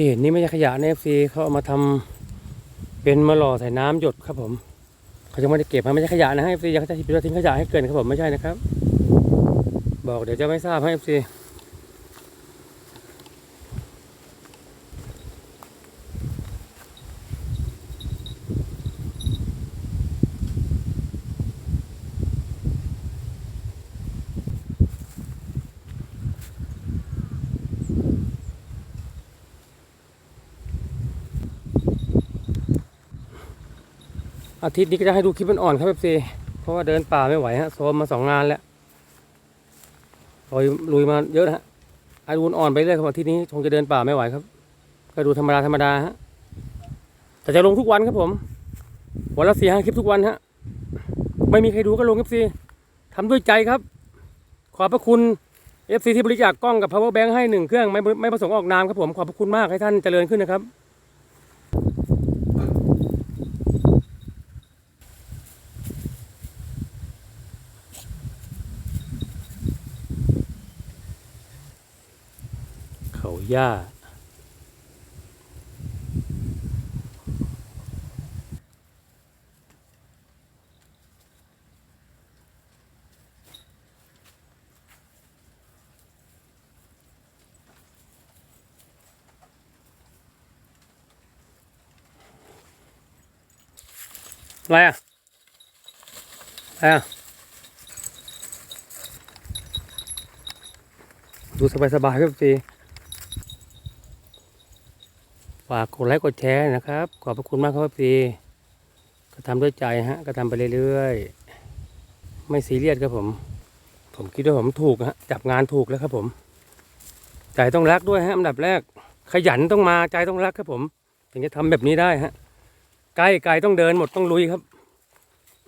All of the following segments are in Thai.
ที่เห็นนี่ไม่ใช่ขยะในเอฟซีเขาเอามาทำเป็นมาหล่อใส่น้ำหยดครับผมเขาจะไม่ได้เก็บนะไม่ใช่ขยะนะให้เอฟซีเขาจะทิ้งขยะให้เกินครับผมไม่ใช่นะครับ บอกเดี๋ยวจะไม่ทราบให้เอฟซี อาทิตย์นี้ก็จะให้ดูคลิปมันอ่อนครับเอฟซีเพราะว่าเดินป่าไม่ไหวฮะโซมมาสองงานแล้วลอยลุยมาเยอะนะฮะอาดูอ่อนไปเรื่อยครับอาทิตย์นี้คงจะเดินป่าไม่ไหวครับ ก็ดูธรรมดาธรรมดาฮะแต่จะลงทุกวันครับผมวันละสี่ห้าคลิปทุกวันฮะไม่มีใครดูก็ลงเอฟซีทำด้วยใจครับ ขอบพระคุณเอฟซีที่บริจาคกล้องกับ power bank ให้หนึ่งเครื่องไม่ไม่ประสงค์ออกนามครับผมขอบพระคุณมากให้ท่านเจริญขึ้นนะครับ เขาย่าอะไรอะอะไรอะดูสบายๆครับพี่ ฝากกดไลค์กดแชร์นะครับ ขอบพระคุณมากครับพี่ก็ทำด้วยใจฮะก็ทำไปเรื่อยๆ ไม่ซีเรียสครับผม ผมคิดว่าผมถูกฮะจับงานถูกแล้วครับผม ใจต้องรักด้วยฮะอันดับแรก ขยันต้องมาใจต้องรักครับผม ถึงจะทำแบบนี้ได้ฮะใกล้ไกลต้องเดินหมดต้องลุยครับ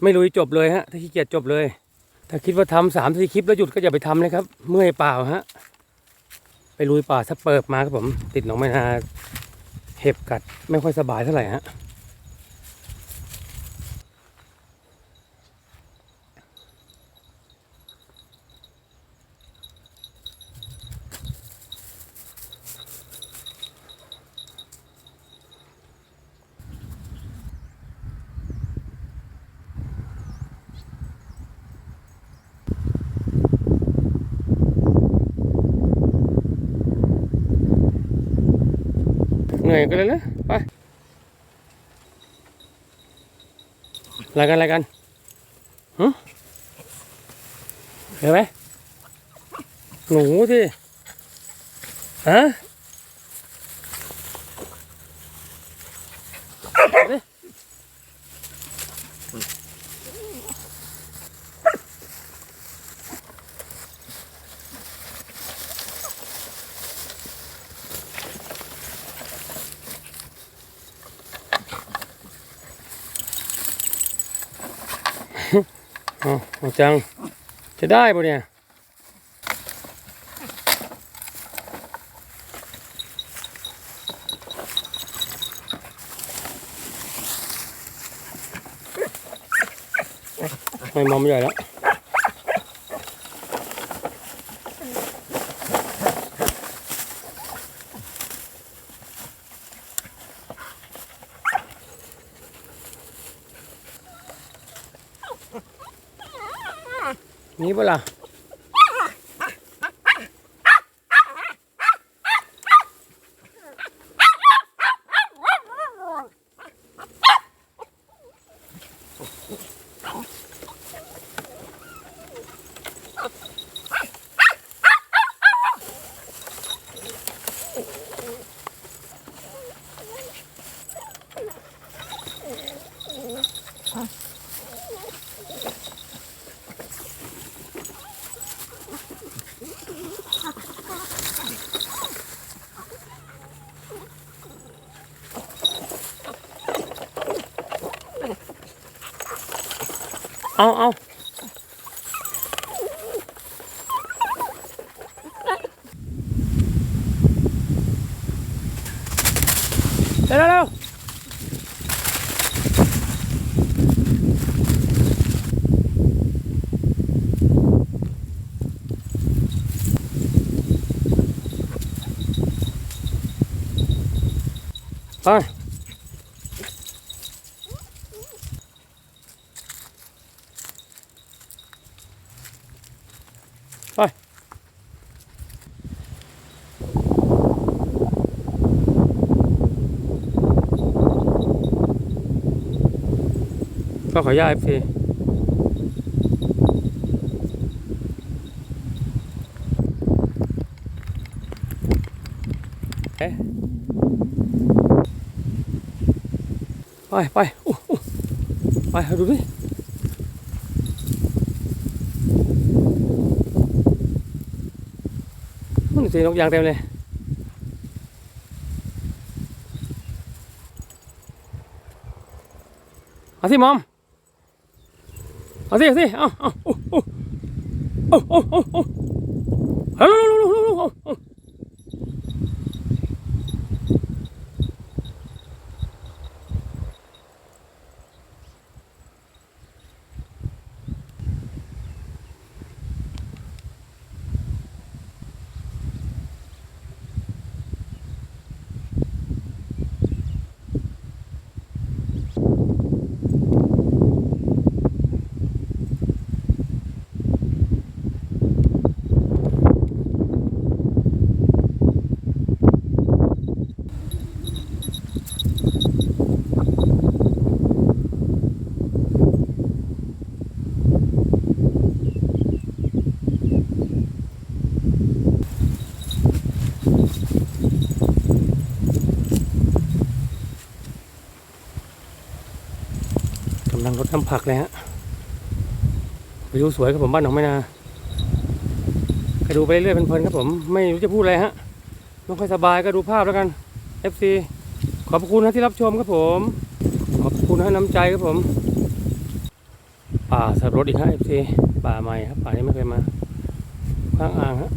ไม่ลุยจบเลยฮะ ถ้าขี้เกียจจบเลย ถ้าคิดว่าทำสามสี่คลิปแล้วหยุดก็อย่าไปทำเลยครับ เมื่อยเปล่าฮะไปลุยป่าสเปิบมาครับผม ติดหนองไม้นา เห็บกัดไม่ค่อยสบายเท่าไหร่ฮะ นื่อยกันเลยนะไปอะไรกันอะไรกันฮึเห็นไหมหนูสิฮะ เอาเอาจัง จะได้ปะเนี่ย ไม่มอมใหญ่แล้ว นี่ปล่า เอาเอาเร็วเร็วเร็วไปไป ก็ขออนุญาเอฟซีไปไปอู้อู้ไปดูดิมันสีนกยางเต็มเลยอาสิมอม เอาสิเอาสิเอาเอาโอ้โอ้โอ้โอ้โอ้โอ้เอาลูกลูกลูกลูกเอาเอากำลังรดน้ำผักเลยฮะวิวสวยครับผมบ้านหนองไม้นาก็ดูไปเรื่อยเพลินๆครับผม ไม่รู้จะพูดอะไรฮะไม่ค่อยสบายก็ดูภาพแล้วกัน FC ขอบคุณนะที่รับชมครับผม ขอบคุณให้น้ำใจครับผม ป่าสับรถอีกฮะ FC ป่าใหม่ครับป่านี้ไม่เคยมา ข้างอ่างฮะ